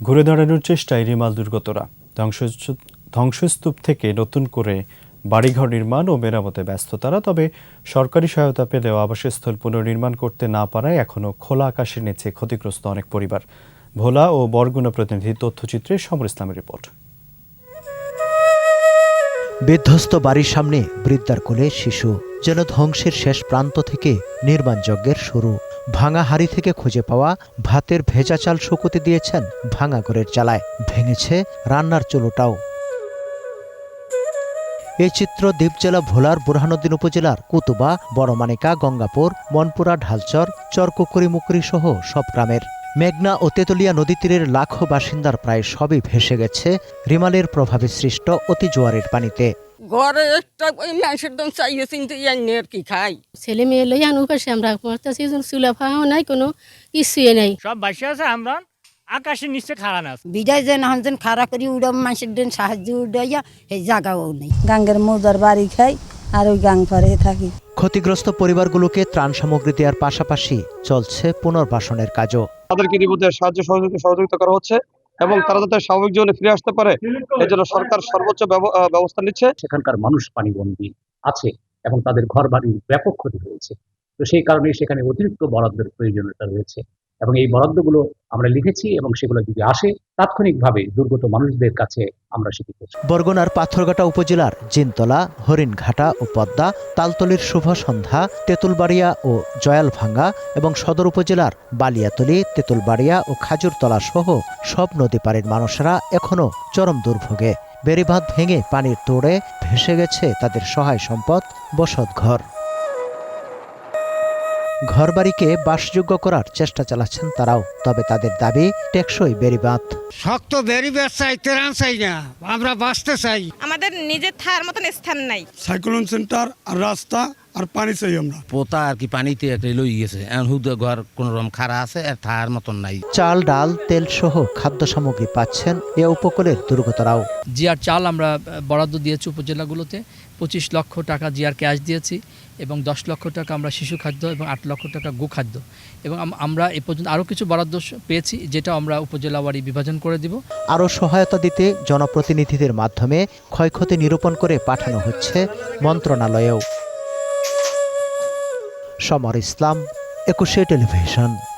ঘুরে দাঁড়ানোর চেষ্টায় রিমাল দুর্গতরা। ধ্বংস ধ্বংসস্তূপ থেকে নতুন করে বাড়িঘর নির্মাণ ও মেরামতে ব্যস্ত তারা, তবে সরকারি সহায়তা পেলেও আবাসস্থল পুনর্নির্মাণ করতে না পারায় এখনও খোলা আকাশের নিচে ক্ষতিগ্রস্ত অনেক পরিবার। ভোলা ও বরগুনা প্রতিনিধি তথ্যচিত্রে সমর ইসলামের রিপোর্ট। বিধ্বস্ত বাড়ির সামনে বৃদ্ধার কোলে শিশু, যেন ধ্বংসের শেষ প্রান্ত থেকে নির্মাণ যজ্ঞের শুরু। ভাঙা হাড়ি থেকে খুঁজে পাওয়া ভাতের ভেজা চাল শুকোতে দিয়েছেন ভাঙা ঘরের চালায়। ভেঙেছে রান্নার চুলোটাও। এই চিত্র দ্বীপজেলা ভোলার বুরহানুদ্দিন উপজেলার কুতুবা, বড়মানিকা, গঙ্গাপুর, মনপুরা, ঢালচর, চরকুকুরি, মুকুরি সহ সব গ্রামের। মেঘনা ও তেতুলিয়া নদী তীরের লাখো বাসিন্দার প্রায় সবই ভেসে গেছে রিমালের প্রভাবে সৃষ্ট অতি জোয়ারের পানিতে। ঘরে একটা ওই মানুষের দম চাইয়ে চিনতে ইয়ান্নি আর কি খাই। ছেলে মেয়ে লইয়া আনু পাশে আমরা পড়তেছি চুলা ফাও নাই কোনো কিছুই নাই। সব বাসে আছে আমরা আকাশের নিচে খাড়া না বিদায় যেন হন যেন খাড়া করি উড়াম মানুষের দিন সাহায্য উড়াইয়া এই জায়গাও নেই। গাঙ্গের মৌজার বাড়ি খাই আর ওই গাং পাড়ে থাকি। ক্ষতিগ্রস্ত পরিবারগুলোকে ত্রাণ সামগ্রী দেওয়ার পাশাপাশি চলছে পুনর্বাসনের কাজও। তাদেরকে নিবুদের সাহায্য সহযোগিতা সহযোগিতা করা হচ্ছে। এবং তারা যাতে স্বাভাবিক জীবনে ফিরে আসতে পারে এই জন্য সরকার সর্বোচ্চ ব্যবস্থা নিচ্ছে। সেখানকার মানুষ পানিবন্দী আছে এবং তাদের ঘর বাড়ির ব্যাপক ক্ষতি হয়েছে। তো সেই কারণে সেখানে অতিরিক্ত বরাদ্দের প্রয়োজনীয়তা রয়েছে। এবং এই বরাদ্দগুলো আমরা লিখেছি এবং সেগুলো যদি আসে, তাৎক্ষণিকভাবে দুর্গত মানুষদের কাছে আমরা সেটি বরগুনার পাথরঘাটা উপজেলার জিনতলা, হরিণঘাটা ও পদ্মা, তালতলির শুভ সন্ধ্যা, তেঁতুলবাড়িয়া ও জয়ালভাঙ্গা এবং সদর উপজেলার বালিয়াতলি, তেঁতুলবাড়িয়া ও খাজুরতলা সহ সব নদী পাড়ের মানুষেরা এখনও চরম দুর্ভোগে। বেড়িবাঁধ ভেঙে পানির তোড়ে ভেসে গেছে তাদের সহায় সম্পদ, বসতঘর। ঘরবাড়িকে বাসযোগ্য করার চেষ্টা চালাচ্ছেন তারাও তবে তাদের দাবি টেকসই বেড়িবাঁধ। শক্ত বেরি বেশ চাই তেরান চাই না আমরা বাঁচতে চাই। আমাদের নিজের থার মতন স্থান নাই। সাইক্লোন সেন্টার আর রাস্তা আর পানি চাই আমরা। পোতা আর কি পানিতে একটা লই গেছে। এখন হুদে ঘর কোন রকম খারা আছে আর থার মতন নাই। চাল ডাল তেল সহ খাদ্য সামগ্রী পাচ্ছেন এ উপকূলের দুর্গতরাও। জিআর চাল আমরা বরাদ্দ দিয়েছি উপজেলাগুলোতে। পঁচিশ লক্ষ টাকা জিআর ক্যাশ দিয়েছি এবং দশ লক্ষ টাকা আমরা শিশু খাদ্য এবং আট লক্ষ টাকা গো খাদ্য। এবং আমরা এ পর্যন্ত আরও কিছু বরাদ্দ পেয়েছি যেটা আমরা উপজেলাওয়ারি বিভাজন করে দিব। আরও সহায়তা দিতে জনপ্রতিনিধিদের মাধ্যমে ক্ষয়ক্ষতি নিরূপণ করে পাঠানো হচ্ছে মন্ত্রণালয়েও। সমর ইসলাম একুশে টেলিভিশন।